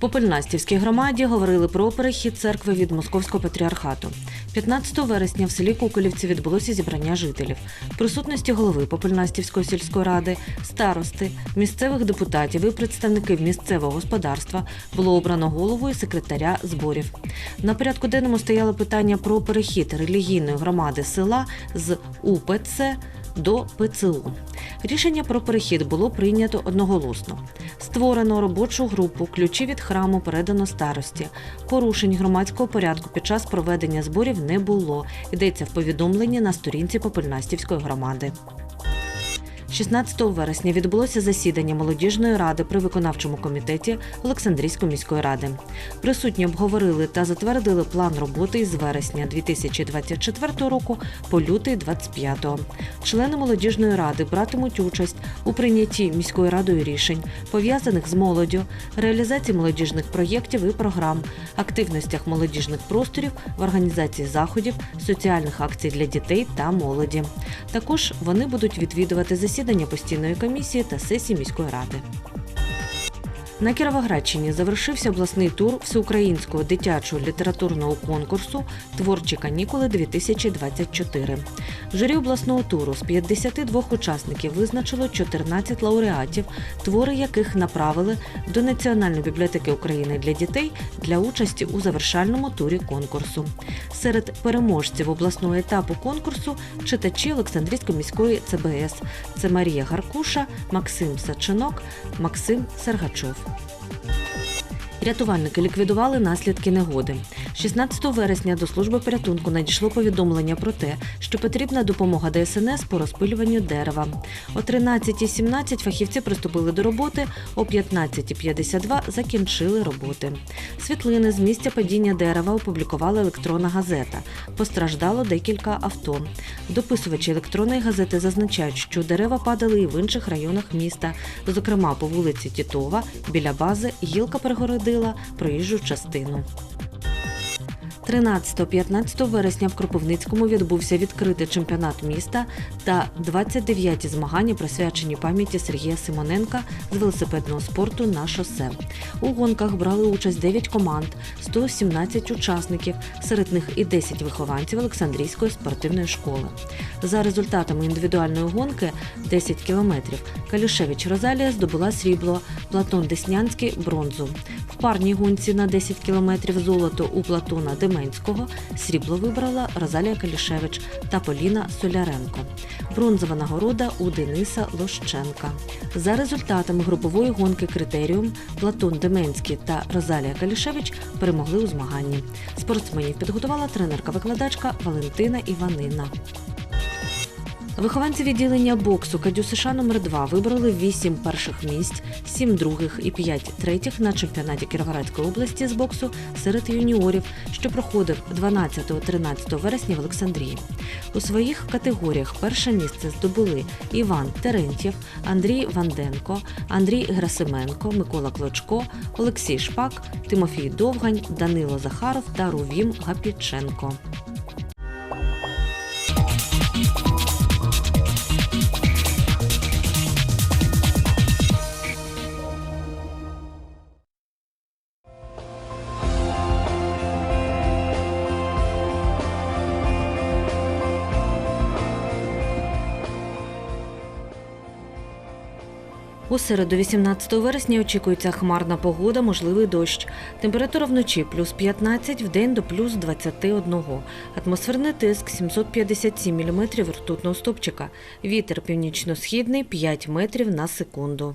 Попельнастівській громаді говорили про перехід церкви від московського патріархату. 15 вересня в селі Куколівці відбулося зібрання жителів. Присутності голови Попельнастівської сільської ради, старости, місцевих депутатів і представників місцевого господарства було обрано голову і секретаря зборів. На порядку денному стояло питання про перехід релігійної громади села з УПЦ до ПЦУ. Рішення про перехід було прийнято одноголосно. Створено робочу групу, ключі від храму передано старості. Порушень громадського порядку під час проведення зборів не було. Йдеться в повідомленні на сторінці Попельнастівської громади. 16 вересня відбулося засідання молодіжної ради при виконавчому комітеті Олександрійської міської ради. Присутні обговорили та затвердили план роботи із вересня 2024 року по лютий 2025. Члени молодіжної ради братимуть участь у прийнятті міською радою рішень, пов'язаних з молоддю, реалізації молодіжних проєктів і програм, активностях молодіжних просторів в організації заходів, соціальних акцій для дітей та молоді. Також вони будуть відвідувати засідання постійної комісії та сесії міської ради. На Кіровоградщині завершився обласний тур всеукраїнського дитячого літературного конкурсу Творчі канікули 2024 Журі обласного туру з 52 учасників визначило 14 лауреатів, твори яких направили до Національної бібліотеки України для дітей для участі у завершальному турі конкурсу. Серед переможців обласного етапу конкурсу читачі Олександрійської міської ЦБС. Це Марія Гаркуша, Максим Сачинок, Максим Сергачов. Рятувальники ліквідували наслідки негоди. 16 вересня до служби порятунку надійшло повідомлення про те, що потрібна допомога ДСНС по розпилюванню дерева. О 13.17 фахівці приступили до роботи, о 15.52 закінчили роботи. Світлини з місця падіння дерева опублікувала електронна газета. Постраждало декілька авто. Дописувачі електронної газети зазначають, що дерева падали і в інших районах міста, зокрема по вулиці Тітова, біля бази гілка перегородила проїжджу частину. 13-15 вересня в Кропивницькому відбувся відкритий чемпіонат міста та 29-ті змагання, присвячені пам'яті Сергія Симоненка з велосипедного спорту на шосе. У гонках брали участь 9 команд, 117 учасників, серед них і 10 вихованців Олександрійської спортивної школи. За результатами індивідуальної гонки 10 кілометрів Калішевич Розалія здобула срібло, Платон Деснянський бронзу. В парній гонці на 10 кілометрів золото у Платона Деменського срібло вибрала Розалія Калішевич та Поліна Соляренко. Бронзова нагорода у Дениса Лощенка. За результатами групової гонки критеріум Платон Деменський та Розалія Калішевич перемогли у змаганні. Спортсменів підготувала тренерка-викладачка Валентина Іванина. Вихованці відділення боксу Кадю США номер 2 вибрали 8 перших місць, 7 других і 5 третіх на чемпіонаті Кіровоградської області з боксу серед юніорів, що проходив 12-13 вересня в Олександрії. У своїх категоріях перше місце здобули Іван Терентьєв, Андрій Ванденко, Андрій Грасименко, Микола Клочко, Олексій Шпак, Тимофій Довгань, Данило Захаров та Рувім Гапіченко. У середу, 18 вересня, очікується хмарна погода, можливий дощ. Температура вночі плюс 15, вдень до плюс 21. Атмосферний тиск 757 мм ртутного стопчика. Вітер північно-східний 5 метрів на секунду.